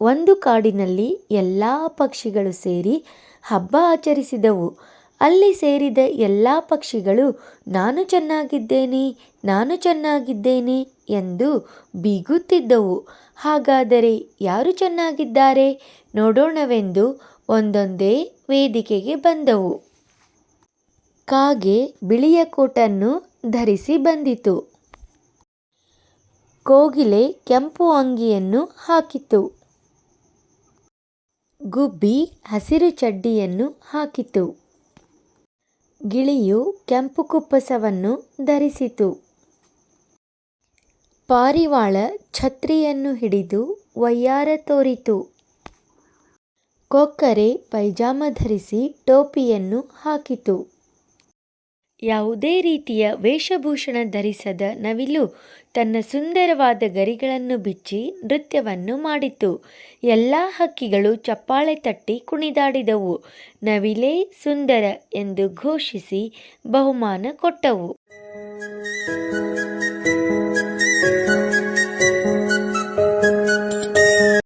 ಒಂದು ಕಾಡಿನಲ್ಲಿ ಎಲ್ಲ ಪಕ್ಷಿಗಳು ಸೇರಿ ಹಬ್ಬ ಆಚರಿಸಿದವು. ಅಲ್ಲಿ ಸೇರಿದ ಎಲ್ಲ ಪಕ್ಷಿಗಳು, ನಾನು ಚೆನ್ನಾಗಿದ್ದೇನೆ ನಾನು ಚೆನ್ನಾಗಿದ್ದೇನೆ ಎಂದು ಬೀಗುತ್ತಿದ್ದವು. ಹಾಗಾದರೆ ಯಾರು ಚೆನ್ನಾಗಿದ್ದಾರೆ? ನೋಡೋಣವೆಂದು ಒಂದೊಂದೇ ವೇದಿಕೆಗೆ ಬಂದವು. ಕಾಗೆ ಬಿಳಿಯ ಕೋಟನ್ನು ಧರಿಸಿ ಬಂದಿತು. ಕೋಗಿಲೆ ಕೆಂಪು ಅಂಗಿಯನ್ನು ಹಾಕಿತು. ಗುಬ್ಬಿ ಹಸಿರು ಚಡ್ಡಿಯನ್ನು ಹಾಕಿತು. ಗಿಳಿಯು ಕೆಂಪು ಕುಪ್ಪಸವನ್ನು ಧರಿಸಿತು. ಪಾರಿವಾಳ ಛತ್ರಿಯನ್ನು ಹಿಡಿದು ವಯ್ಯಾರ ತೋರಿತು. ಕೊಕ್ಕರೆ ಪೈಜಾಮ ಧರಿಸಿ ಟೋಪಿಯನ್ನು ಹಾಕಿತು. ಯಾವುದೇ ರೀತಿಯ ವೇಷಭೂಷಣ ಧರಿಸದ ನವಿಲು ತನ್ನ ಸುಂದರವಾದ ಗರಿಗಳನ್ನು ಬಿಚ್ಚಿ ನೃತ್ಯವನ್ನು ಮಾಡಿತು. ಎಲ್ಲ ಹಕ್ಕಿಗಳು ಚಪ್ಪಾಳೆ ತಟ್ಟಿ ಕುಣಿದಾಡಿದವು. ನವಿಲೇ ಸುಂದರ ಎಂದು ಘೋಷಿಸಿ ಬಹುಮಾನ ಕೊಟ್ಟವು.